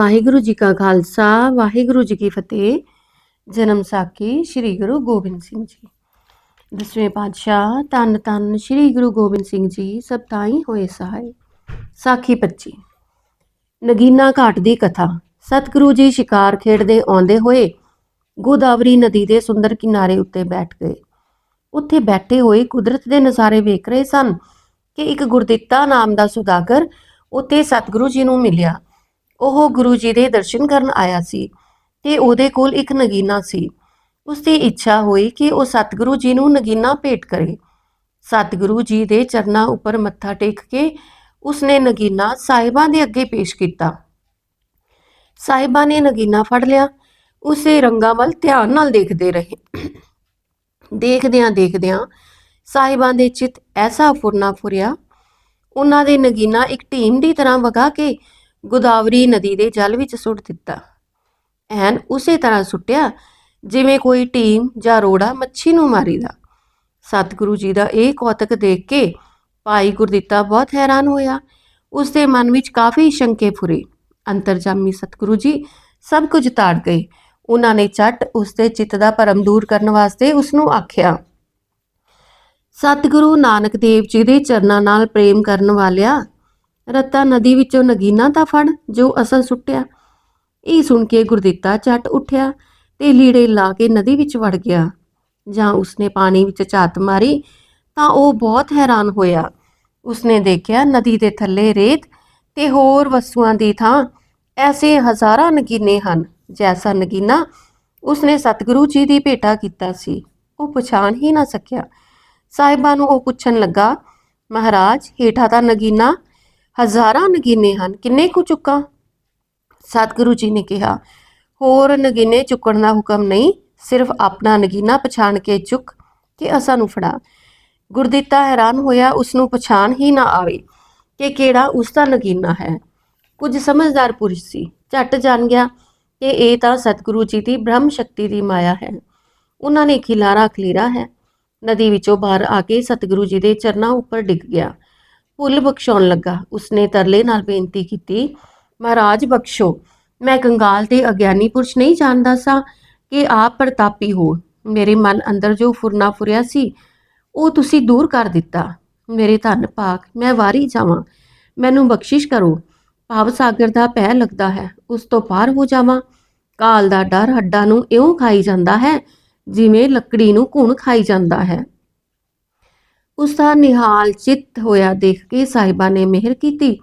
ਵਾਹਿਗੁਰੂ ਜੀ ਕਾ ਖਾਲਸਾ, ਵਾਹਿਗੁਰੂ ਜੀ ਕੀ ਫਤਿਹ। ਜਨਮ ਸਾਖੀ ਸ੍ਰੀ ਗੁਰੂ ਗੋਬਿੰਦ ਸਿੰਘ ਜੀ। ਦਸਵੇਂ ਪਾਤਸ਼ਾਹ ਤਨ ਤਨ ਸ੍ਰੀ ਗੁਰੂ ਗੋਬਿੰਦ ਸਿੰਘ ਜੀ, ਸਭ ਤਾਈ ਹੋਏ ਸਹਾਈ। ਸਾਖੀ 25 ਨਗੀਨਾ ਘਾਟ ਦੀ ਕਥਾ। ਸਤਿਗੁਰੂ ਜੀ ਸ਼ਿਕਾਰ ਖੇਡਦੇ ਆਉਂਦੇ ਹੋਏ ਗੋਦਾਵਰੀ ਨਦੀ ਦੇ ਸੁੰਦਰ ਕਿਨਾਰੇ ਉੱਤੇ ਬੈਠ ਗਏ। ਉੱਥੇ ਬੈਠੇ ਹੋਏ ਕੁਦਰਤ ਦੇ ਨਜ਼ਾਰੇ ਵੇਖ ਰਹੇ ਸਨ ਕਿ ਇੱਕ ਗੁਰਦਿੱਤਾ ਨਾਮ ਦਾ ਸੁਦਾਗਰ ਉੱਥੇ ਸਤਿਗੁਰੂ ਜੀ ਨੂੰ ਮਿਲਿਆ। ਉਹ ਗੁਰੂ ਜੀ ਦੇ ਦਰਸ਼ਨ ਕਰਨ ਆਇਆ ਸੀ ਤੇ ਉਹਦੇ ਕੋਲ ਇੱਕ ਨਗੀਨਾ ਸੀ। ਉਸ ਦੀ ਇੱਛਾ ਹੋਈ ਕਿ ਉਹ ਸਤਿਗੁਰੂ ਜੀ ਨੂੰ ਨਗੀਨਾ ਭੇਟ ਕਰੇ। ਸਤਿਗੁਰੂ ਜੀ ਦੇ ਚਰਨਾਂ ਉੱਪਰ ਮੱਥਾ ਟੇਕ ਕੇ ਉਸਨੇ ਨਗੀਨਾ ਸਾਹਿਬਾਂ ਦੇ ਅੱਗੇ ਪੇਸ਼ ਕੀਤਾ। ਸਾਹਿਬਾਂ ਨੇ ਨਗੀਨਾ ਫੜ ਲਿਆ। ਉਸੇ ਰੰਗਾਂ ਵੱਲ ਧਿਆਨ ਨਾਲ ਦੇਖਦੇ ਰਹੇ। ਦੇਖਦਿਆਂ ਦੇਖਦਿਆਂ ਸਾਹਿਬਾਂ ਦੇ ਚਿੱਤ ਐਸਾ ਫੁਰਨਾ ਫੁਰਿਆ। ਉਹਨਾਂ ਦੇ ਨਗੀਨਾ ਇੱਕ ਟੀਮ ਦੀ ਤਰ੍ਹਾਂ ਵਗਾ ਕੇ ਗੋਦਾਵਰੀ ਨਦੀ ਦੇ ਜਲ ਵਿੱਚ ਸੁੱਟ ਦਿੱਤਾ। ਐਨ ਉਸੇ ਤਰ੍ਹਾਂ ਸੁੱਟਿਆ ਜਿਵੇਂ ਕੋਈ ਟੀਮ ਜਾਂ ਰੋੜਾ ਮੱਛੀ ਨੂੰ ਮਾਰੀਦਾ। ਸਤਿਗੁਰੂ ਜੀ ਦਾ ਇਹ ਕੌਤਕ ਦੇਖ ਕੇ ਭਾਈ ਗੁਰਦਿੱਤਾ ਬਹੁਤ ਹੈਰਾਨ ਹੋਇਆ। ਉਸ ਦੇ ਮਨ ਵਿੱਚ ਕਾਫੀ ਸ਼ੰਕੇ ਫੁਰੇ। ਅੰਤਰਜਾਮੀ ਸਤਿਗੁਰੂ ਜੀ ਸਭ ਕੁਝ ਤਾੜ ਗਏ। ਉਹਨਾਂ ਨੇ ਝੱਟ ਉਸ ਦੇ ਚਿੱਤ ਦਾ ਭਰਮ ਦੂਰ ਕਰਨ ਵਾਸਤੇ ਉਸ ਨੂੰ ਆਖਿਆ। ਸਤਿਗੁਰੂ ਨਾਨਕ ਦੇਵ ਜੀ ਦੇ ਚਰਨਾਂ ਨਾਲ ਪ੍ਰੇਮ ਕਰਨ ਵਾਲਿਆ ਰਤਾ ਨਦੀ ਵਿੱਚੋਂ ਨਗੀਨਾ ਤਾਂ ਫੜ, ਜੋ ਅਸਲ ਸੁੱਟਿਆ। ਇਹ ਸੁਣ ਕੇ ਗੁਰਦਿੱਤਾ ਝੱਟ ਉੱਠਿਆ ਤੇ ਲੀੜੇ ਲਾ ਕੇ ਨਦੀ ਵਿੱਚ ਵੜ ਗਿਆ। ਜਾਂ ਉਸਨੇ ਪਾਣੀ ਵਿੱਚ ਝਾਤ ਮਾਰੀ ਤਾਂ ਉਹ ਬਹੁਤ ਹੈਰਾਨ ਹੋਇਆ। ਉਸਨੇ ਦੇਖਿਆ ਨਦੀ ਦੇ ਥੱਲੇ ਰੇਤ ਤੇ ਹੋਰ ਵਸਤੂਆਂ ਦੀ ਥਾਂ ਐਸੇ ਹਜ਼ਾਰਾਂ ਨਗੀਨੇ ਹਨ। ਜੈਸਾ ਨਗੀਨਾ ਉਸਨੇ ਸਤਿਗੁਰੂ ਜੀ ਦੀ ਭੇਟਾ ਕੀਤਾ ਸੀ। ਉਹ ਪਛਾਣ ਹੀ ਨਾ ਸਕਿਆ। ਸਾਹਿਬਾਂ ਨੂੰ ਉਹ ਪੁੱਛਣ ਲੱਗਾ, ਮਹਾਰਾਜ, ਹੇਠਾਂ ਦਾ ਨਗੀਨਾ ਹਜ਼ਾਰਾਂ ਨਗੀਨੇ ਹਨ। ਕਿੰਨੇ ਕੁ ਚੁੱਕਾਂ? ਸਤਿਗੁਰੂ ਜੀ ਨੇ ਕਿਹਾ, ਹੋਰ ਨਗੀਨੇ ਚੁੱਕਣ ਦਾ ਹੁਕਮ ਨਹੀਂ, ਸਿਰਫ ਆਪਣਾ ਨਗੀਨਾ ਪਛਾਣ ਕੇ ਚੁੱਕ ਕਿ ਅਸਾਂ ਨੂੰ ਫੜਾ। ਗੁਰਦਿੱਤਾ ਹੈਰਾਨ ਹੋਇਆ ਉਸ ਨੂੰ ਪਛਾਣ ਹੀ ਨਾ ਆਵੇ ਕਿ ਕਿਹੜਾ ਉਸ ਦਾ ਨਗੀਨਾ ਹੈ। ਕੁਝ ਸਮਝਦਾਰ ਪੁਰਸ਼ ਸੀ, ਝੱਟ ਜਾਣ ਗਿਆ ਕਿ ਇਹ ਤਾਂ ਸਤਿਗੁਰੂ ਜੀ ਦੀ ਬ੍ਰਹਮ ਸ਼ਕਤੀ ਦੀ ਮਾਇਆ ਹੈ। ਉਹਨਾਂ ਨੇ ਖਿਲਾਰਾ ਖਲੀਰਾ ਹੈ। ਨਦੀ ਵਿੱਚੋਂ ਬਾਹਰ ਆ ਕੇ ਸਤਿਗੁਰੂ ਜੀ ਦੇ ਚਰਨਾਂ ਉੱਪਰ ਡਿੱਗ ਗਿਆ। ਭੁੱਲ ਬਖਸ਼ਾਉਣ ਲੱਗਾ। ਉਸਨੇ ਤਰਲੇ ਨਾਲ ਬੇਨਤੀ ਕੀਤੀ, ਮਹਾਰਾਜ, ਬਖਸ਼ੋ। ਮੈਂ ਕੰਗਾਲ ਤੇ ਅਗਿਆਨੀ ਪੁਰਸ਼ ਨਹੀਂ ਜਾਣਦਾ ਸਾਂ ਕਿ ਆਪ ਪ੍ਰਤਾਪੀ ਹੋ। ਮੇਰੇ ਮਨ ਅੰਦਰ ਜੋ ਫੁਰਨਾ ਫੁਰਿਆ ਸੀ, ਉਹ ਤੁਸੀਂ ਦੂਰ ਕਰ ਦਿੱਤਾ। ਮੇਰੇ ਧੰਨ ਪਾਕ ਮੈਂ ਵਾਰੀ ਜਾਵਾਂ। ਮੈਨੂੰ ਬਖਸ਼ਿਸ਼ ਕਰੋ। ਭਾਵ ਸਾਗਰ ਦਾ ਪੈ ਲੱਗਦਾ ਹੈ, ਉਸ ਤੋਂ ਪਾਰ ਹੋ ਜਾਵਾਂ। ਕਾਲ ਦਾ ਡਰ ਹੱਡਾਂ ਨੂੰ ਇਉਂ ਖਾਈ ਜਾਂਦਾ ਹੈ, ਜਿਵੇਂ ਲੱਕੜੀ ਨੂੰ ਘੁਣ ਖਾਈ ਜਾਂਦਾ ਹੈ। ਉਸ ਦਾ ਨਿਹਾਲ ਚਿੱਤ ਹੋਇਆ ਦੇਖ ਕੇ ਸਾਹਿਬਾਂ ਨੇ ਮਿਹਰ ਕੀਤੀ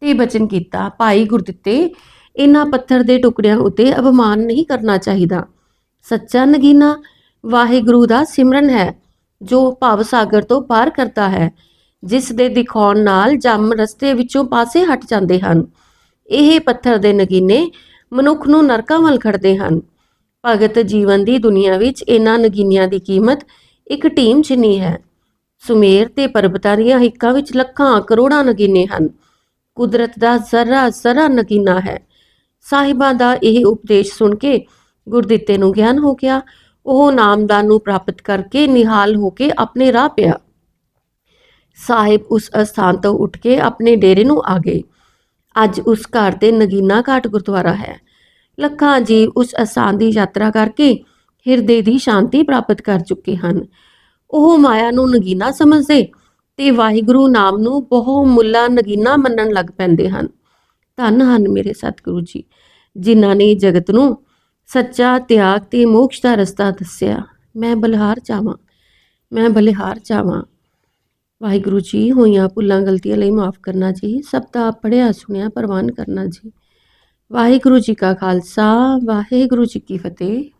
ਤੇ ਬਚਨ ਕੀਤਾ, ਭਾਈ ਗੁਰਦਿੱਤੇ ਇਹਨਾਂ ਪੱਥਰ ਦੇ ਟੁਕੜਿਆਂ ਉੱਤੇ ਅਪਮਾਨ ਨਹੀਂ ਕਰਨਾ ਚਾਹੀਦਾ। ਸੱਚਾ ਨਗੀਨਾ ਵਾਹਿਗੁਰੂ ਦਾ ਸਿਮਰਨ ਹੈ, ਜੋ ਭਵ ਸਾਗਰ ਤੋਂ ਪਾਰ ਕਰਦਾ ਹੈ। ਜਿਸ ਦੇ ਦਿਖਾਉਣ ਨਾਲ ਜੰਮ ਰਸਤੇ ਵਿੱਚੋਂ ਪਾਸੇ ਹਟ ਜਾਂਦੇ ਹਨ। ਇਹ ਪੱਥਰ ਦੇ ਨਗੀਨੇ ਮਨੁੱਖ ਨੂੰ ਨਰਕਾਂ ਵੱਲ ਖੜਦੇ ਹਨ। ਭਗਤ ਜੀਵਨ ਦੀ ਦੁਨੀਆ ਵਿੱਚ ਇਹਨਾਂ ਨਗੀਨਿਆਂ ਦੀ ਕੀਮਤ ਇੱਕ ਟੀਮ ਜਿੰਨੀ ਹੈ। ਸੁਮੇਰ ਤੇ ਪਰਬਤਾਂ ਦੀਆਂ ਹਿੱਕਾਂ ਵਿੱਚ ਲੱਖਾਂ ਕਰੋੜਾਂ ਨਗੀਨੇ ਹਨ। ਕੁਦਰਤ ਦਾ ਜ਼ਰਾ ਜ਼ਰਾ ਨਗੀਨਾ ਹੈ। ਸਾਹਿਬਾਂ ਦਾ ਇਹ ਉਪਦੇਸ਼ ਸੁਣ ਕੇ ਗੁਰਦਿੱਤੇ ਨੂੰ ਗਿਆਨ ਹੋ ਗਿਆ। ਉਹ ਨਾਮਦਾਨ ਨੂੰ ਪ੍ਰਾਪਤ ਕਰਕੇ ਨਿਹਾਲ ਹੋ ਕੇ ਆਪਣੇ ਰਾਹ ਪਿਆ। ਸਾਹਿਬ ਉਸ ਅਸਥਾਨ ਤੋਂ ਉੱਠ ਕੇ ਆਪਣੇ ਡੇਰੇ ਨੂੰ ਆ ਗਏ। ਅੱਜ ਉਸ ਘਰ ਤੇ ਨਗੀਨਾ ਘਾਟ ਗੁਰਦੁਆਰਾ ਹੈ। ਲੱਖਾਂ ਜੀਵ ਉਸ ਅਸਥਾਨ ਦੀ ਯਾਤਰਾ ਕਰਕੇ ਹਿਰਦੇ ਦੀ ਸ਼ਾਂਤੀ ਪ੍ਰਾਪਤ ਕਰ ਚੁੱਕੇ ਹਨ। ਉਹ ਮਾਇਆ ਨੂੰ ਨਗੀਨਾ ਸਮਝਦੇ ਤੇ ਵਾਹਿਗੁਰੂ ਨਾਮ ਨੂੰ ਬਹੁ ਮੁੱਲਾ ਨਗੀਨਾ ਮੰਨਣ ਲੱਗ ਪੈਂਦੇ ਹਨ। ਧੰਨ ਹਨ ਮੇਰੇ ਸਤਿਗੁਰੂ ਜੀ, ਜਿਨ੍ਹਾਂ ਨੇ ਜਗਤ ਨੂੰ ਸੱਚਾ, ਤਿਆਗ ਤੇ ਮੋਕਸ਼ ਦਾ ਰਸਤਾ ਦੱਸਿਆ। ਮੈਂ ਬਲਿਹਾਰ ਚਾਵਾਂ ਮੈਂ ਬਲਿਹਾਰ ਚਾਵਾਂ ਵਾਹਿਗੁਰੂ ਜੀ, ਹੋਈਆਂ ਭੁੱਲਾਂ, ਗਲਤੀਆਂ ਲਈ ਮਾਫ ਕਰਨਾ ਜੀ, ਸਭ ਦਾ ਪੜਿਆ ਸੁਣਿਆ, ਪ੍ਰਵਾਨ ਕਰਨਾ ਜੀ। ਵਾਹਿਗੁਰੂ ਜੀ ਕਾ ਖਾਲਸਾ, ਵਾਹਿਗੁਰੂ ਜੀ ਕੀ ਫਤਿਹ।